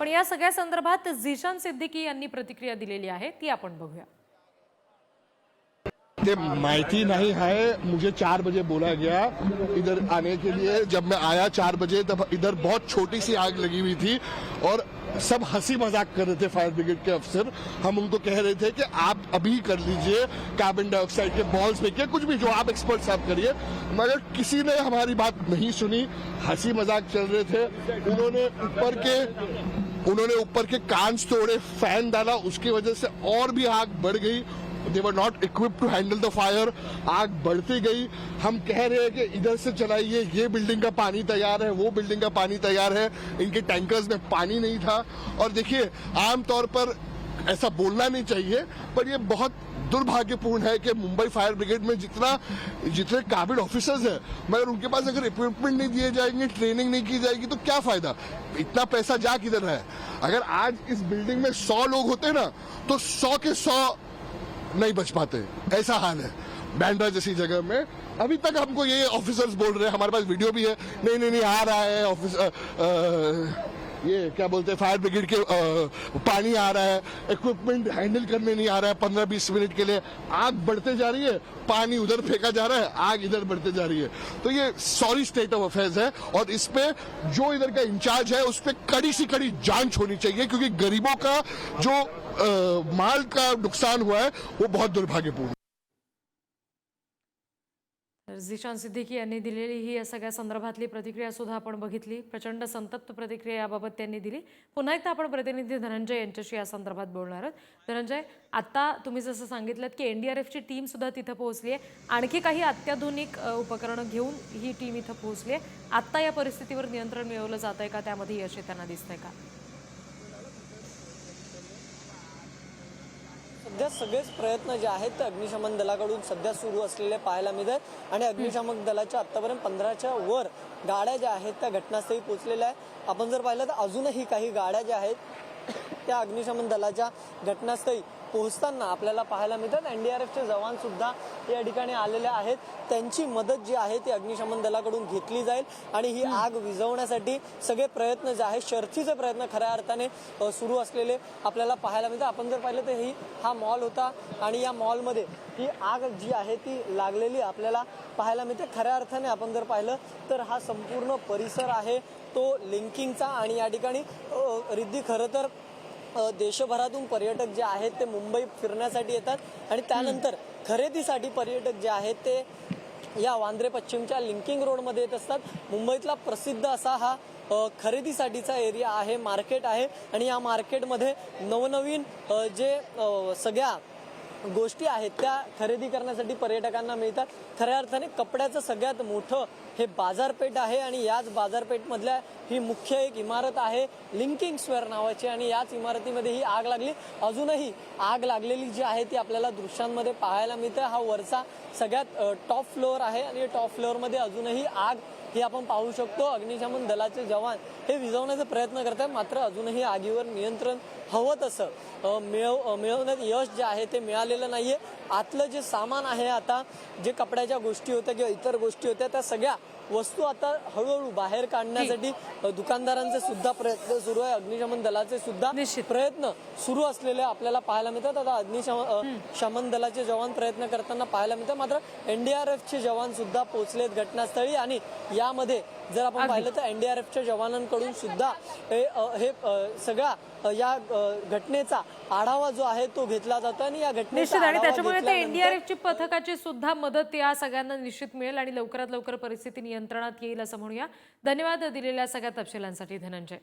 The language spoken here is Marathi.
पण या संदर्भात सिद्दीकी प्रतिक्रिया दिलेली आहे, ती आपण बघूया. ये माहिती नहीं है मुझे चार बजे बोला गया, इधर आने के लिए। जब मैं आया चार बजे, तब इधर बहुत छोटी सी आग लगी हुई थी और सब हँसी मज़ाक कर रहे थे फायर ब्रिगेड के अफसर हम उनको कह रहे थे कि आप अभी कर लीजिए कार्बन डाइऑक्साइड के बॉल्स फेंकिए कुछ भी जो आप एक्सपर्ट साहब करिए। मगर किसी ने हमारी बात नहीं सुनी, हँसी मज़ाक चल रहे थे। उन्होंने ऊपर के उन्होंने ऊपर के कांच तोड़े, फ़ैन डाला, उसकी वजह से और भी आग बढ़ गई। They were not equip to handle the fire आग बढ़ती गई। हम कह रहे हैं कि इधर से चलाइए, ये बिल्डिंग का पानी तैयार है, वो बिल्डिंग का पानी तैयार है। इनके टैंकर्स में पानी नहीं था। और देखिए, आमतौर पर ऐसा बोलना नहीं चाहिए, पर ये बहुत दुर्भाग्यपूर्ण है कि मुंबई फायर ब्रिगेड में जितना, जितने काबिल ऑफिसर्स हैं, मगर उनके पास अगर इक्विपमेंट नहीं दिए जाएँगे ट्रेनिंग नहीं की जाएगी तो क्या फ़ायदा? इतना पैसा जा किधर है? अगर आज इस बिल्डिंग में सौ लोग होते ना तो सौ के सौ नहीं बच पाते। ऐसा हाल है। बैंड्रा जैसी जगह में। अभी तक हमको ये ऑफिसर्स बोल रहे हैं हमारे पास वीडियो भी है। नहीं नहीं नहीं आ रहा है ऑफ़िस ये क्या बोलते हैं फायर ब्रिगेड के अ, पानी आ रहा है इक्विपमेंट हैंडल करने नहीं आ रहा है पंद्रह बीस मिनट के लिए। आग बढ़ते जा रही है पानी उधर फेंका जा रहा है आग इधर बढ़ते जा रही है। तो ये सॉरी स्टेट ऑफ़ अफेयर्स है और इस पे जो इधर का इंचार्ज है उस पर कड़ी सी कड़ी जाँच होनी चाहिए क्योंकि गरीबों का जो अ, माल का नुकसान हुआ है वो बहुत दुर्भाग्यपूर्ण। तर झिशान सिद्दीकी यांनी दिलेली ही या सगळ्या संदर्भातली प्रतिक्रिया सुद्धा आपण बघितली. प्रचंड संतप्त प्रतिक्रिया याबाबत त्यांनी दिली. पुन्हा एकदा आपण प्रतिनिधी धनंजय यांच्याशी या संदर्भात बोलणार आहोत. धनंजय आता तुम्ही जसं सांगितलं की एनडीआरएफची टीम सुद्धा तिथं पोहोचली आहे. आणखी काही अत्याधुनिक उपकरणं घेऊन ही टीम इथं पोहोचली आहे. आत्ता या परिस्थितीवर नियंत्रण मिळवलं जात आहे का? त्यामध्ये यश येताना दिसतंय का? सध्या सगळेच प्रयत्न जे आहेत ते अग्निशमन दलाकडून सध्या सुरू असलेले पाहायला मिळत आणि अग्निशमन दलाच्या आतापर्यंत पंधराच्या वर गाड्या ज्या आहेत त्या घटनास्थळी पोहोचलेल्या आहेत. आपण जर पाहिलं तर अजूनही काही गाड्या ज्या आहेत त्या अग्निशमन दलाच्या घटनास्थळी पोहोचताना आपल्याला पाहायला मिळतात. एनडीआरएफचे जवान सुद्धा या ठिकाणी आलेले आहेत. त्यांची मदत जी आहे ती अग्निशमन दलाकडून घेतली जाईल आणि ही आग विझवण्यासाठी सगळे प्रयत्न जे आहेत शर्थीचे प्रयत्न खऱ्या अर्थाने सुरू असलेले आपल्याला पाहायला मिळतात. आपण जर पाहिलं तर ही हा मॉल होता आणि या मॉलमध्ये ही आग जी आहे ती लागलेली आपल्याला पाहायला मिळते. खऱ्या अर्थाने आपण जर पाहिलं तर हा संपूर्ण परिसर आहे. तो लिंकिंगचा आणि या ठिकाणी रिद्धी खरं तर देशभरातून पर्यटक जे आहेत ते मुंबई फिरण्यासाठी येतात आणि त्यानंतर खरेदीसाठी पर्यटक जे आहेत ते या वांद्रे पश्चिमच्या लिंकिंग रोडमध्ये येत असतात. मुंबईतला प्रसिद्ध असा हा खरेदीसाठीचा एरिया आहे मार्केट आहे आणि या मार्केटमध्ये नवनवीन जे सगळ्या गोष्टी आहेत. त्या खरेदी करण्यासाठी पर्यटकांना मिळतात. खऱ्या अर्थाने कपड्याचं सगळ्यात मोठं हे बाजारपेठ आहे आणि याच बाजारपेठमधल्या ही मुख्य एक इमारत आहे लिंकिंग स्क्वेअर नावाची आणि याच इमारतीमध्ये ही आग लागली. अजूनही आग लागलेली जी आहे ती आपल्याला दृश्यांमध्ये पाहायला मिळते. हा वरचा सगळ्यात टॉप फ्लोअर आहे आणि टॉप फ्लोअरमध्ये अजूनही आग हे आपण पाहू शकतो. अग्निशमन दलाचे जवान हे विझवण्याचा प्रयत्न करत आहेत मात्र अजूनही आगीवर नियंत्रण हवं तसं. मिळव मिळवण्यात यश जे आहे ते मिळालेलं नाहीये. आतलं जे सामान आहे आता जे कपड्याच्या गोष्टी होत्या किंवा इतर गोष्टी होत्या त्या सगळ्या वस्तू आता हळूहळू बाहेर काढण्यासाठी दुकानदारांचे सुद्धा प्रयत्न सुरू आहे अग्निशमन दलाचे सुद्धा. प्रयत्न सुरू असलेले आपल्याला पाहायला मिळतात. आता अग्निशमन शमन दलाचे जवान प्रयत्न करताना पाहायला मिळतात. मात्र एनडीआरएफचे जवान सुद्धा पोहोचलेत घटनास्थळी आणि यामध्ये जर आपण पाहिलं तर एनडीआरएफच्या जवानांकडून सुद्धा हे हे अ, या घटनेचा आढावा जो आहे तो घेतला जातो आणि या घटनेचा निश्चित आणि त्याच्यामुळे ते एनडीआरएफची पथकाची सुद्धा मदत या सगळ्यांना निश्चित मिळेल आणि लवकरात लवकर परिस्थिती नियंत्रणात येईल असं म्हणूया. धन्यवाद दिलेल्या सगळ्या तपशिलांसाठी. धनंजय.